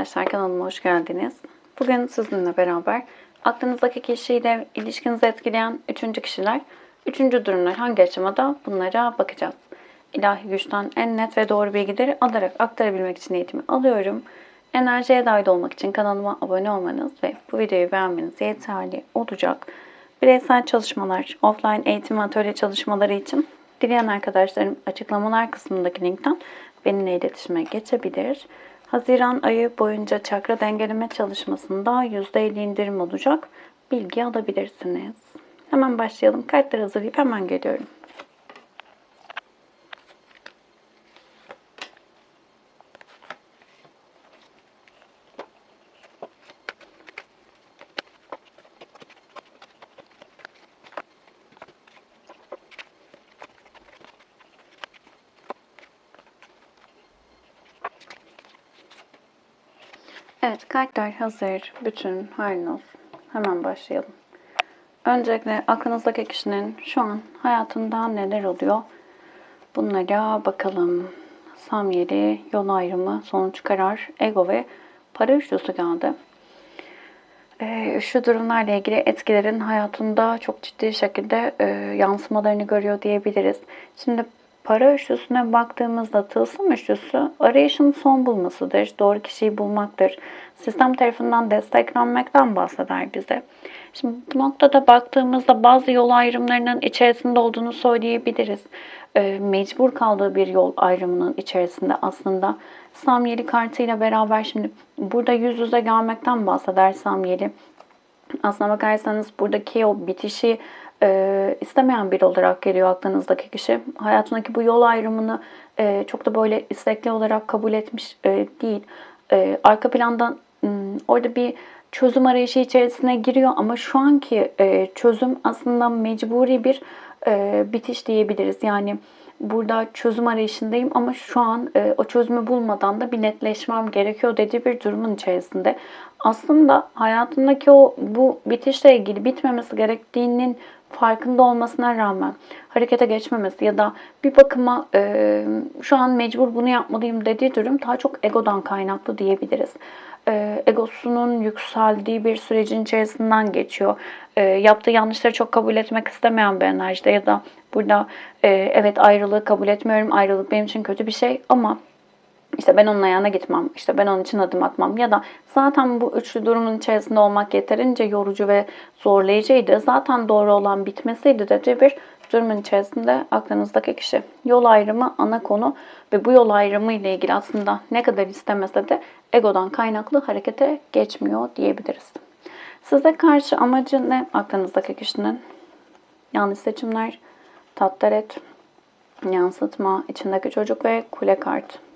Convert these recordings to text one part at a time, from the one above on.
arkadaşlar kanalıma hoş geldiniz. Bugün sizinle beraber aklınızdaki kişiyle ilişkinizi etkileyen üçüncü kişiler, üçüncü durumlar hangi aşamada bunlara bakacağız. İlahi güçten en net ve doğru bilgileri alarak aktarabilmek için eğitimi alıyorum. Enerjiye dahil olmak için kanalıma abone olmanız ve bu videoyu beğenmeniz yeterli olacak. Bireysel çalışmalar, offline eğitim ve atölye çalışmaları için dileyen arkadaşlarım açıklamalar kısmındaki linkten benimle iletişime geçebilir. Haziran ayı boyunca çakra dengeleme çalışmasında %50 indirim olacak. Bilgi alabilirsiniz. Hemen başlayalım. Kartları hazırlayıp hemen geliyorum. Kartlar hazır. Bütün halin olsun. Hemen başlayalım. Öncelikle aklınızdaki kişinin şu an hayatında neler oluyor? Bunlara bakalım. Samyeli, yol ayrımı, sonuç karar, ego ve para üçlüsü geldi. Ee, şu durumlarla ilgili etkilerin hayatında çok ciddi şekilde e, yansımalarını görüyor diyebiliriz. Şimdi para üçlüsüne baktığımızda tılsım üçlüsü arayışın son bulmasıdır. Doğru kişiyi bulmaktır. Sistem tarafından desteklenmekten bahseder bize. Şimdi bu noktada baktığımızda bazı yol ayrımlarının içerisinde olduğunu söyleyebiliriz. E, mecbur kaldığı bir yol ayrımının içerisinde aslında Samyeli kartıyla beraber şimdi burada yüz yüze gelmekten bahseder Samyeli. Aslına bakarsanız buradaki o bitişi e, istemeyen biri olarak geliyor aklınızdaki kişi. Hayatındaki bu yol ayrımını e, çok da böyle istekli olarak kabul etmiş e, değil. E, arka planda m, orada bir çözüm arayışı içerisine giriyor ama şu anki e, çözüm aslında mecburi bir e, bitiş diyebiliriz. Yani burada çözüm arayışındayım ama şu an e, o çözümü bulmadan da bir netleşmem gerekiyor dediği bir durumun içerisinde. Aslında hayatındaki o bu bitişle ilgili bitmemesi gerektiğinin farkında olmasına rağmen harekete geçmemesi ya da bir bakıma e, şu an mecbur bunu yapmalıyım dediği durum daha çok egodan kaynaklı diyebiliriz. E, egosunun yükseldiği bir sürecin içerisinden geçiyor. E, yaptığı yanlışları çok kabul etmek istemeyen bir enerjide ya da burada e, evet ayrılığı kabul etmiyorum, ayrılık benim için kötü bir şey ama işte ben onun ayağına gitmem, işte ben onun için adım atmam ya da zaten bu üçlü durumun içerisinde olmak yeterince yorucu ve zorlayıcıydı. Zaten doğru olan bitmesiydi dediği bir durumun içerisinde aklınızdaki kişi. Yol ayrımı ana konu ve bu yol ayrımı ile ilgili aslında ne kadar istemese de egodan kaynaklı harekete geçmiyor diyebiliriz. Size karşı amacı ne aklınızdaki kişinin? Yanlış seçimler, tattaret, yansıtma, içindeki çocuk ve kule kart.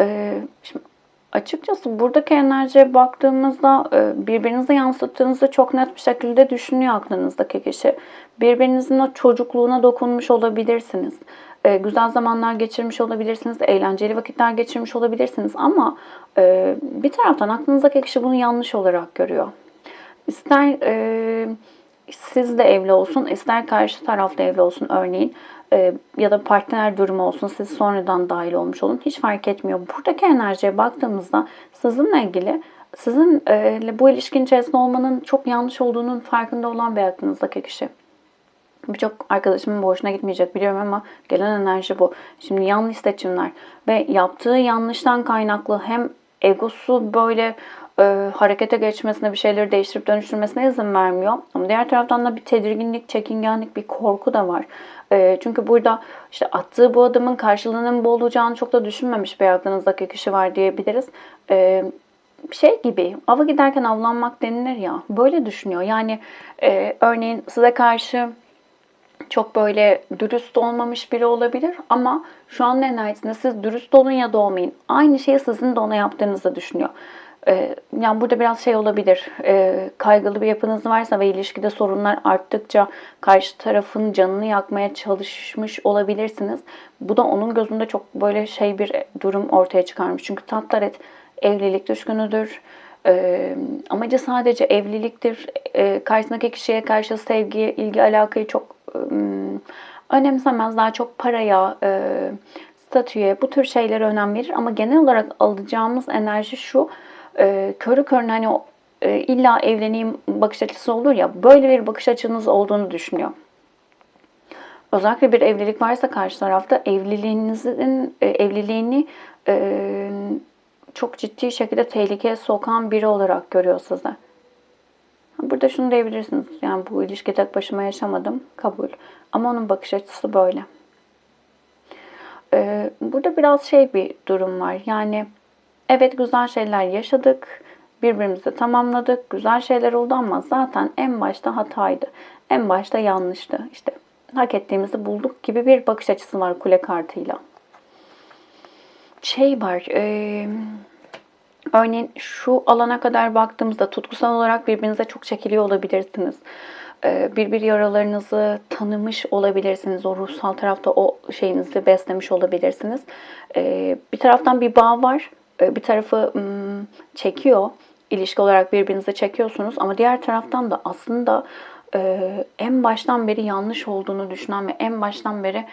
Ee, şimdi açıkçası buradaki enerjiye baktığımızda e, birbirinizi yansıttığınızı çok net bir şekilde düşünüyor aklınızdaki kişi. Birbirinizin o çocukluğuna dokunmuş olabilirsiniz. E, güzel zamanlar geçirmiş olabilirsiniz. Eğlenceli vakitler geçirmiş olabilirsiniz. Ama e, bir taraftan aklınızdaki kişi bunu yanlış olarak görüyor. İster siz de evli olsun, ister karşı tarafta evli olsun örneğin ya da partner durumu olsun siz sonradan dahil olmuş olun hiç fark etmiyor. Buradaki enerjiye baktığımızda sizinle ilgili sizin bu ilişkin içerisinde olmanın çok yanlış olduğunun farkında olan bir aklınızdaki kişi. Birçok arkadaşımın boşuna gitmeyecek biliyorum ama gelen enerji bu. Şimdi yanlış seçimler ve yaptığı yanlıştan kaynaklı hem egosu böyle e, harekete geçmesine, bir şeyleri değiştirip dönüştürmesine izin vermiyor. Ama diğer taraftan da bir tedirginlik, çekingenlik, bir korku da var. E, çünkü burada işte attığı bu adımın karşılığının bu olacağını çok da düşünmemiş bir aklınızdaki kişi var diyebiliriz. E, şey gibi ava giderken avlanmak denilir ya böyle düşünüyor. Yani e, örneğin size karşı çok böyle dürüst olmamış biri olabilir ama şu an enerjisinde siz dürüst olun ya da olmayın. Aynı şeyi sizin de ona yaptığınızı düşünüyor. Ee, yani burada biraz şey olabilir, ee, kaygılı bir yapınız varsa ve ilişkide sorunlar arttıkça karşı tarafın canını yakmaya çalışmış olabilirsiniz. Bu da onun gözünde çok böyle şey bir durum ortaya çıkarmış. Çünkü Tattaret evlilik düşkünüdür. Ee, amacı sadece evliliktir. Ee, karşısındaki kişiye karşı sevgi, ilgi, alakayı çok ım, önemsemez. Daha çok paraya, e, statüye, bu tür şeylere önem verir ama genel olarak alacağımız enerji şu. E, körü körüne hani e, illa evleneyim bakış açısı olur ya böyle bir bakış açınız olduğunu düşünüyor. Özellikle bir evlilik varsa karşı tarafta evliliğinizin e, evliliğini e, çok ciddi şekilde tehlikeye sokan biri olarak görüyor sizi. Burada şunu diyebilirsiniz. Yani bu ilişki tek başıma yaşamadım. Kabul. Ama onun bakış açısı böyle. Ee, burada biraz şey bir durum var. Yani evet güzel şeyler yaşadık. Birbirimizi tamamladık. Güzel şeyler oldu ama zaten en başta hataydı. En başta yanlıştı. İşte hak ettiğimizi bulduk gibi bir bakış açısı var kule kartıyla. Şey var. Eee Örneğin şu alana kadar baktığımızda tutkusal olarak birbirinize çok çekiliyor olabilirsiniz. Ee, Birbir yaralarınızı tanımış olabilirsiniz. O ruhsal tarafta o şeyinizi beslemiş olabilirsiniz. Ee, Bir taraftan bir bağ var. Ee, Bir tarafı çekiyor. İlişki olarak birbirinize çekiyorsunuz. Ama diğer taraftan da aslında e, en baştan beri yanlış olduğunu düşünen ve en baştan beri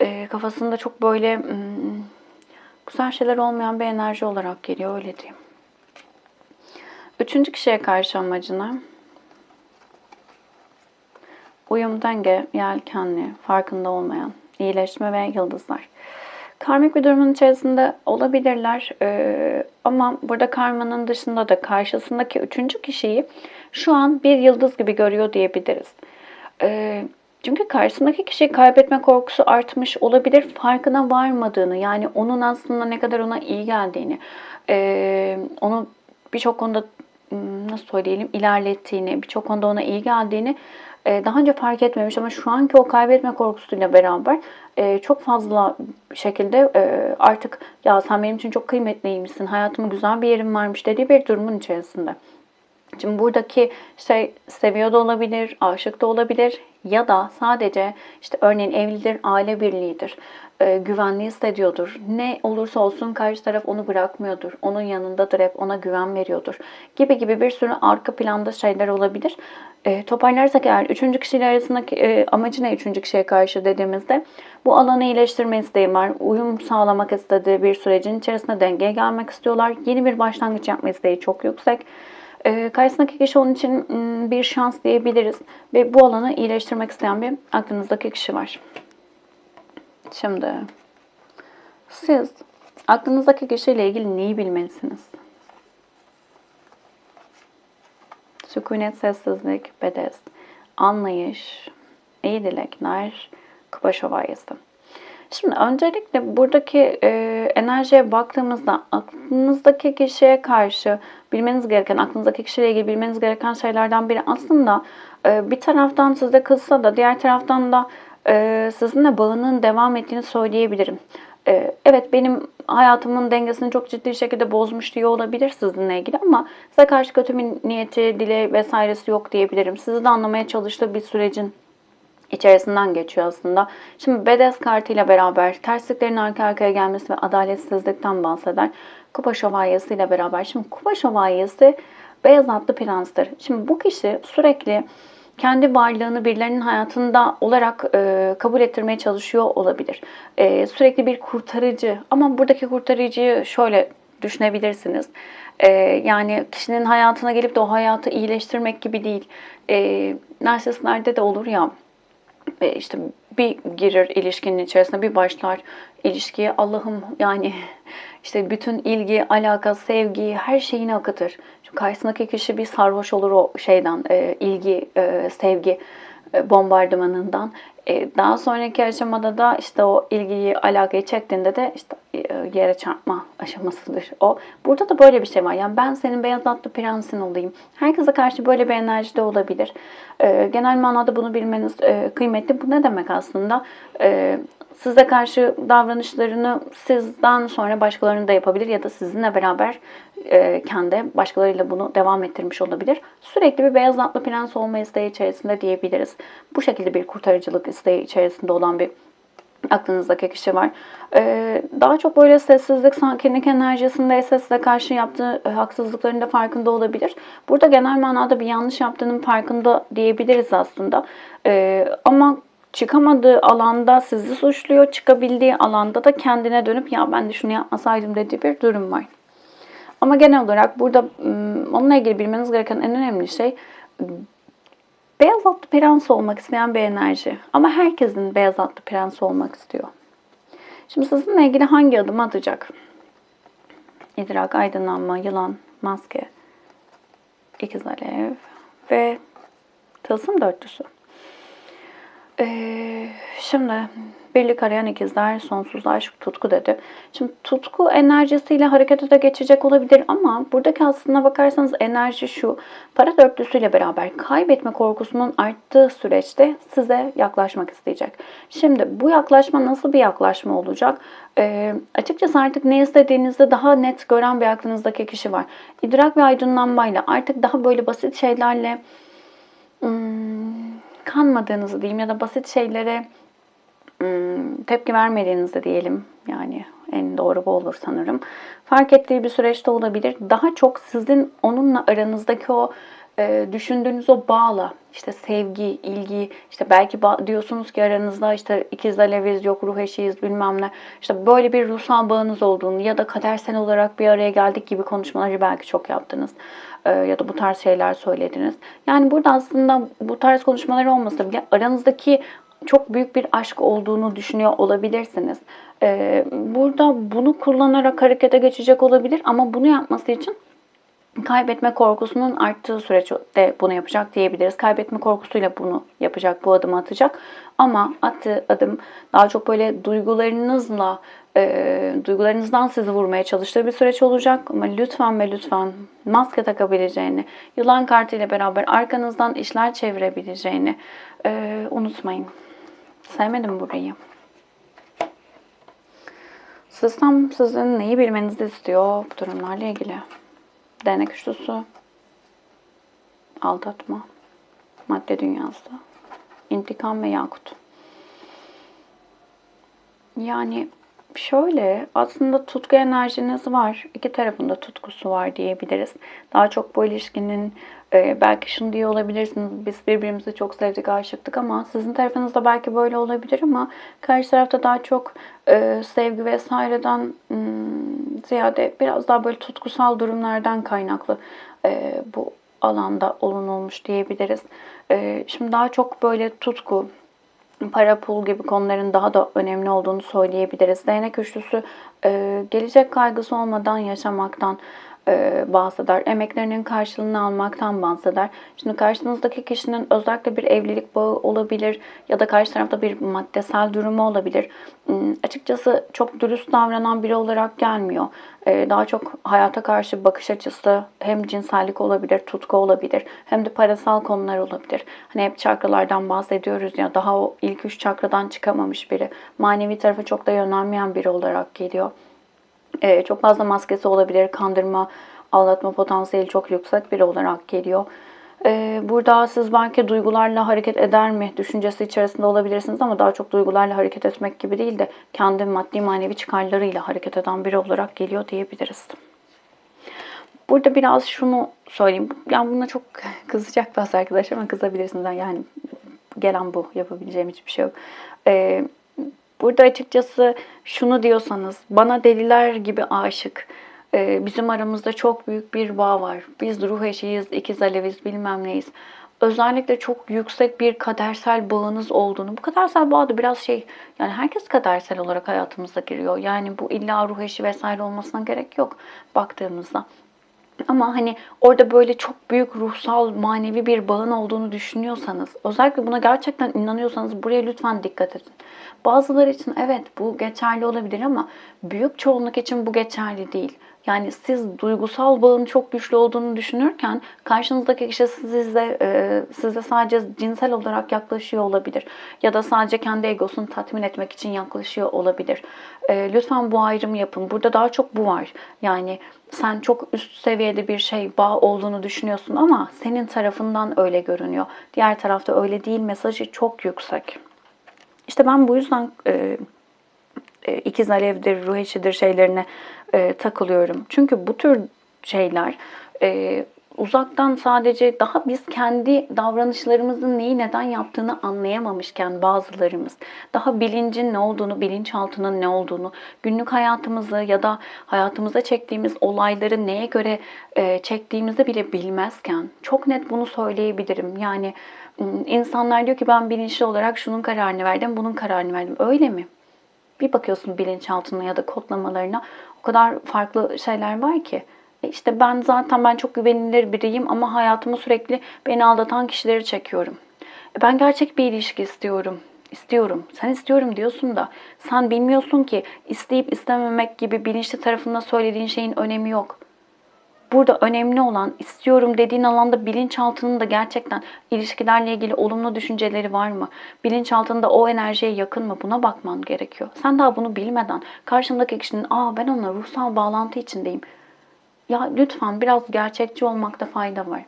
e, kafasında çok böyle güzel şeyler olmayan bir enerji olarak geliyor öyle diyeyim. Üçüncü kişiye karşı amacına uyum, denge, yelkenli, farkında olmayan, iyileşme ve yıldızlar. Karmik bir durumun içerisinde olabilirler ee, ama burada karmanın dışında da karşısındaki üçüncü kişiyi şu an bir yıldız gibi görüyor diyebiliriz. Ee, çünkü karşısındaki kişiyi kaybetme korkusu artmış olabilir. Farkına varmadığını yani onun aslında ne kadar ona iyi geldiğini, e, onu birçok konuda nasıl söyleyelim ilerlettiğini, birçok konuda ona iyi geldiğini daha önce fark etmemiş ama şu anki o kaybetme korkusuyla beraber e, çok fazla şekilde e, artık ya sen benim için çok kıymetliymişsin, hayatıma güzel bir yerim varmış dediği bir durumun içerisinde. Şimdi buradaki şey seviyor da olabilir, aşık da olabilir ya da sadece işte örneğin evlidir, aile birliğidir, e, güvenli hissediyordur. Ne olursa olsun karşı taraf onu bırakmıyordur, onun yanındadır hep, ona güven veriyordur gibi gibi bir sürü arka planda şeyler olabilir. E, toparlarsak eğer üçüncü kişiyle arasındaki e, amacı ne üçüncü kişiye karşı dediğimizde bu alanı iyileştirme isteği var. Uyum sağlamak istediği bir sürecin içerisinde dengeye gelmek istiyorlar. Yeni bir başlangıç yapma isteği çok yüksek. E, karşısındaki kişi onun için m, bir şans diyebiliriz. Ve bu alanı iyileştirmek isteyen bir aklınızdaki kişi var. Şimdi siz aklınızdaki kişiyle ilgili neyi bilmelisiniz? Sükunet, sessizlik, bedest, anlayış, iyi dilekler, kupa şövalyesi. Şimdi öncelikle buradaki e, enerjiye baktığımızda aklınızdaki kişiye karşı bilmeniz gereken, aklınızdaki kişiyle ilgili bilmeniz gereken şeylerden biri aslında e, bir taraftan sizde kızsa da diğer taraftan da e, sizinle bağının devam ettiğini söyleyebilirim. E, evet benim hayatımın dengesini çok ciddi şekilde bozmuş diye olabilir sizinle ilgili ama size karşı kötü bir niyeti, dile vesairesi yok diyebilirim. Sizi de anlamaya çalıştığı bir sürecin içerisinden geçiyor aslında. Şimdi Bedes kartıyla beraber tersliklerin arka arkaya gelmesi ve adaletsizlikten bahseder. Kupa şövalyesi ile beraber. Şimdi kupa şövalyesi beyaz atlı prenstır. Şimdi bu kişi sürekli kendi varlığını birilerinin hayatında olarak e, kabul ettirmeye çalışıyor olabilir. E, sürekli bir kurtarıcı ama buradaki kurtarıcıyı şöyle düşünebilirsiniz. E, yani kişinin hayatına gelip de o hayatı iyileştirmek gibi değil. E, narsistlerde de olur ya ve işte bir girir ilişkinin içerisine bir başlar ilişkiye Allah'ım yani işte bütün ilgi, alaka, sevgi her şeyini akıtır. Çünkü karşısındaki kişi bir sarhoş olur o şeyden e, ilgi, e, sevgi e, bombardımanından. E, daha sonraki aşamada da işte o ilgiyi, alakayı çektiğinde de işte e, yere çarpma aşamasıdır o. Burada da böyle bir şey var. Yani ben senin beyaz atlı prensin olayım. Herkese karşı böyle bir enerji de olabilir. E, genel manada bunu bilmeniz e, kıymetli. Bu ne demek aslında? E, size karşı davranışlarını sizden sonra başkalarını da yapabilir ya da sizinle beraber e, kendi başkalarıyla bunu devam ettirmiş olabilir. Sürekli bir beyaz atlı prens olma isteği içerisinde diyebiliriz. Bu şekilde bir kurtarıcılık isteği içerisinde olan bir aklınızdaki kişi var. Ee, daha çok böyle sessizlik, sakinlik enerjisindeyse size karşı yaptığı e, haksızlıkların da farkında olabilir. Burada genel manada bir yanlış yaptığının farkında diyebiliriz aslında. Ee, ama çıkamadığı alanda sizi suçluyor. Çıkabildiği alanda da kendine dönüp ya ben de şunu yapmasaydım dediği bir durum var. Ama genel olarak burada onunla ilgili bilmeniz gereken en önemli şey beyaz atlı prens olmak isteyen bir enerji. Ama herkesin beyaz atlı prens olmak istiyor. Şimdi sizinle ilgili hangi adım atacak? İdrak, aydınlanma, yılan, maske, ikiz alev ve tılsım dörtlüsü. Ee, şimdi birlik arayan ikizler sonsuz aşk tutku dedi. Şimdi tutku enerjisiyle harekete de geçecek olabilir ama buradaki aslına bakarsanız enerji şu. Para dörtlüsüyle beraber kaybetme korkusunun arttığı süreçte size yaklaşmak isteyecek. Şimdi bu yaklaşma nasıl bir yaklaşma olacak? Ee, açıkçası artık ne istediğinizde daha net gören bir aklınızdaki kişi var. İdrak ve aydınlanmayla artık daha böyle basit şeylerle hmm, kanmadığınızı diyeyim ya da basit şeylere tepki vermediğinizde diyelim yani en doğru bu olur sanırım. Fark ettiği bir süreçte olabilir. Daha çok sizin onunla aranızdaki o e, düşündüğünüz o bağla işte sevgi, ilgi, işte belki diyorsunuz ki aranızda işte ikiz aleviz yok, ruh eşiyiz bilmem ne. İşte böyle bir ruhsal bağınız olduğunu ya da kadersel olarak bir araya geldik gibi konuşmaları belki çok yaptınız. E, ya da bu tarz şeyler söylediniz. Yani burada aslında bu tarz konuşmalar olmasa bile aranızdaki çok büyük bir aşk olduğunu düşünüyor olabilirsiniz. Ee, burada bunu kullanarak harekete geçecek olabilir ama bunu yapması için kaybetme korkusunun arttığı süreçte bunu yapacak diyebiliriz. Kaybetme korkusuyla bunu yapacak, bu adımı atacak. Ama attığı adım daha çok böyle duygularınızla, e, duygularınızdan sizi vurmaya çalıştığı bir süreç olacak. Ama lütfen ve lütfen maske takabileceğini, yılan kartıyla beraber arkanızdan işler çevirebileceğini e, unutmayın. Sevmedim burayı. Sistem sizin neyi bilmenizi istiyor bu durumlarla ilgili? Değnek üçlüsü, aldatma, madde dünyası, intikam ve yakut. Yani şöyle aslında tutku enerjiniz var. İki tarafında tutkusu var diyebiliriz. Daha çok bu ilişkinin e, belki şunu diye olabilirsiniz. Biz birbirimizi çok sevdik, aşıktık ama sizin tarafınızda belki böyle olabilir ama karşı tarafta daha çok e, sevgi vesaireden hmm, ziyade biraz daha böyle tutkusal durumlardan kaynaklı e, bu alanda olunulmuş diyebiliriz. E, şimdi daha çok böyle tutku, para pul gibi konuların daha da önemli olduğunu söyleyebiliriz. Değnek üçlüsü gelecek kaygısı olmadan yaşamaktan e, bahseder. Emeklerinin karşılığını almaktan bahseder. Şimdi karşınızdaki kişinin özellikle bir evlilik bağı olabilir ya da karşı tarafta bir maddesel durumu olabilir. Hmm, açıkçası çok dürüst davranan biri olarak gelmiyor. E, daha çok hayata karşı bakış açısı hem cinsellik olabilir, tutku olabilir hem de parasal konular olabilir. Hani hep çakralardan bahsediyoruz ya daha o ilk üç çakradan çıkamamış biri. Manevi tarafa çok da yönelmeyen biri olarak geliyor. Ee, çok fazla maskesi olabilir. Kandırma, aldatma potansiyeli çok yüksek biri olarak geliyor. Ee, burada siz belki duygularla hareket eder mi düşüncesi içerisinde olabilirsiniz ama daha çok duygularla hareket etmek gibi değil de kendi maddi manevi çıkarlarıyla hareket eden biri olarak geliyor diyebiliriz. Burada biraz şunu söyleyeyim. Yani buna çok kızacak bazı arkadaş ama kızabilirsiniz. Yani gelen bu. Yapabileceğim hiçbir şey yok. Ee, Burada açıkçası şunu diyorsanız bana deliler gibi aşık. Ee, bizim aramızda çok büyük bir bağ var. Biz ruh eşiyiz, ikiz aleviz bilmem neyiz. Özellikle çok yüksek bir kadersel bağınız olduğunu. Bu kadersel bağ da biraz şey yani herkes kadersel olarak hayatımıza giriyor. Yani bu illa ruh eşi vesaire olmasına gerek yok baktığımızda. Ama hani orada böyle çok büyük ruhsal, manevi bir bağın olduğunu düşünüyorsanız, özellikle buna gerçekten inanıyorsanız buraya lütfen dikkat edin. Bazıları için evet bu geçerli olabilir ama büyük çoğunluk için bu geçerli değil. Yani siz duygusal bağın çok güçlü olduğunu düşünürken karşınızdaki kişi size, e, size sadece cinsel olarak yaklaşıyor olabilir. Ya da sadece kendi egosunu tatmin etmek için yaklaşıyor olabilir. E, lütfen bu ayrımı yapın. Burada daha çok bu var. Yani sen çok üst seviyede bir şey bağ olduğunu düşünüyorsun ama senin tarafından öyle görünüyor. Diğer tarafta öyle değil mesajı çok yüksek. İşte ben bu yüzden e, e, ikiz alevdir, ruh eşidir şeylerine e, takılıyorum. Çünkü bu tür şeyler e, uzaktan sadece daha biz kendi davranışlarımızın neyi neden yaptığını anlayamamışken bazılarımız daha bilincin ne olduğunu, bilinçaltının ne olduğunu, günlük hayatımızı ya da hayatımıza çektiğimiz olayları neye göre e, çektiğimizi bile bilmezken çok net bunu söyleyebilirim. Yani insanlar diyor ki ben bilinçli olarak şunun kararını verdim, bunun kararını verdim. Öyle mi? Bir bakıyorsun bilinçaltına ya da kodlamalarına o kadar farklı şeyler var ki. E İşte ben zaten ben çok güvenilir biriyim ama hayatımı sürekli beni aldatan kişileri çekiyorum. E Ben gerçek bir ilişki istiyorum. İstiyorum. Sen istiyorum diyorsun da sen bilmiyorsun ki isteyip istememek gibi bilinçli tarafında söylediğin şeyin önemi yok. Burada önemli olan istiyorum dediğin alanda bilinçaltının da gerçekten ilişkilerle ilgili olumlu düşünceleri var mı? Bilinçaltında o enerjiye yakın mı? Buna bakman gerekiyor. Sen daha bunu bilmeden karşındaki kişinin aa ben onunla ruhsal bağlantı içindeyim. Ya lütfen biraz gerçekçi olmakta fayda var.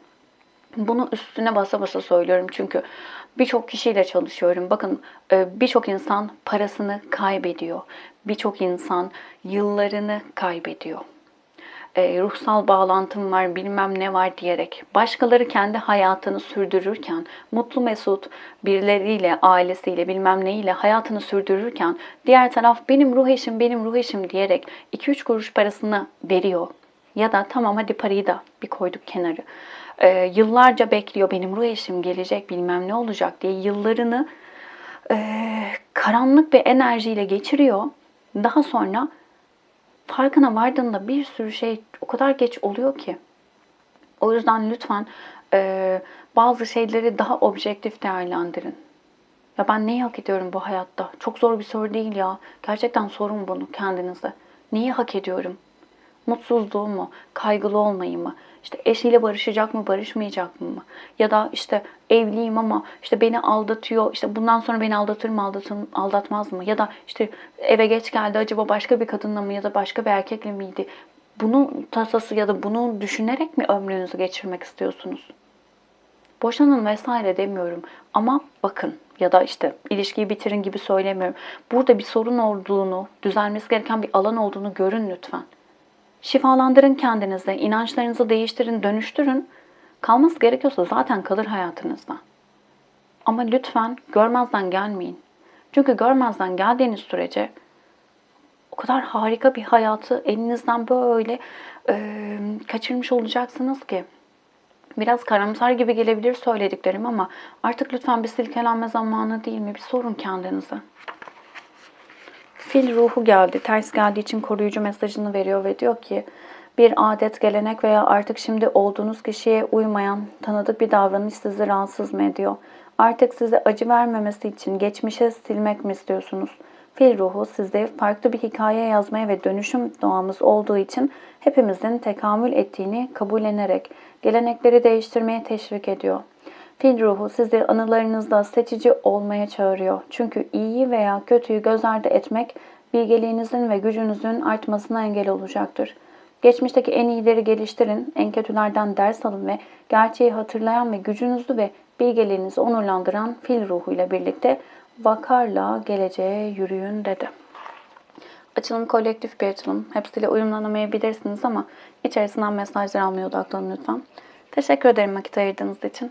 Bunu üstüne basa basa söylüyorum çünkü birçok kişiyle çalışıyorum. Bakın e, birçok insan parasını kaybediyor. Birçok insan yıllarını kaybediyor. E, ruhsal bağlantım var bilmem ne var diyerek başkaları kendi hayatını sürdürürken mutlu mesut birileriyle ailesiyle bilmem neyle hayatını sürdürürken diğer taraf benim ruh eşim benim ruh eşim diyerek 2-3 kuruş parasını veriyor ya da tamam hadi parayı da bir koyduk kenarı. Ee, yıllarca bekliyor benim ruh eşim gelecek bilmem ne olacak diye yıllarını e, karanlık bir enerjiyle geçiriyor. Daha sonra farkına vardığında bir sürü şey o kadar geç oluyor ki. O yüzden lütfen e, bazı şeyleri daha objektif değerlendirin. Ya ben neyi hak ediyorum bu hayatta? Çok zor bir soru değil ya. Gerçekten sorun bunu kendinize. Neyi hak ediyorum? Mutsuzluğu mu? Kaygılı olmayı mı? İşte eşiyle barışacak mı, barışmayacak mı? Ya da işte evliyim ama işte beni aldatıyor. İşte bundan sonra beni aldatır mı, aldatır, aldatmaz mı? Ya da işte eve geç geldi acaba başka bir kadınla mı ya da başka bir erkekle miydi? Bunun tasası ya da bunu düşünerek mi ömrünüzü geçirmek istiyorsunuz? boşanın vesaire demiyorum ama bakın ya da işte ilişkiyi bitirin gibi söylemiyorum. Burada bir sorun olduğunu, düzelmesi gereken bir alan olduğunu görün lütfen. Şifalandırın kendinizi, inançlarınızı değiştirin, dönüştürün. Kalması gerekiyorsa zaten kalır hayatınızda. Ama lütfen görmezden gelmeyin. Çünkü görmezden geldiğiniz sürece o kadar harika bir hayatı elinizden böyle e, kaçırmış olacaksınız ki. Biraz karamsar gibi gelebilir söylediklerim ama artık lütfen bir silkelenme zamanı değil mi? Bir sorun kendinize. Fil ruhu geldi. Ters geldiği için koruyucu mesajını veriyor ve diyor ki bir adet, gelenek veya artık şimdi olduğunuz kişiye uymayan tanıdık bir davranış sizi rahatsız mı ediyor? Artık size acı vermemesi için geçmişe silmek mi istiyorsunuz? Fil ruhu sizde farklı bir hikaye yazmaya ve dönüşüm doğamız olduğu için hepimizin tekamül ettiğini kabullenerek gelenekleri değiştirmeye teşvik ediyor. Fil ruhu sizi anılarınızda seçici olmaya çağırıyor. Çünkü iyiyi veya kötüyü göz ardı etmek bilgeliğinizin ve gücünüzün artmasına engel olacaktır. Geçmişteki en iyileri geliştirin, en kötülerden ders alın ve gerçeği hatırlayan ve gücünüzü ve bilgeliğinizi onurlandıran fil ruhuyla birlikte vakarla geleceğe yürüyün dedi. Açılım kolektif bir açılım. Hepsiyle uyumlanamayabilirsiniz ama içerisinden mesajlar almaya odaklanın lütfen. Teşekkür ederim vakit ayırdığınız için.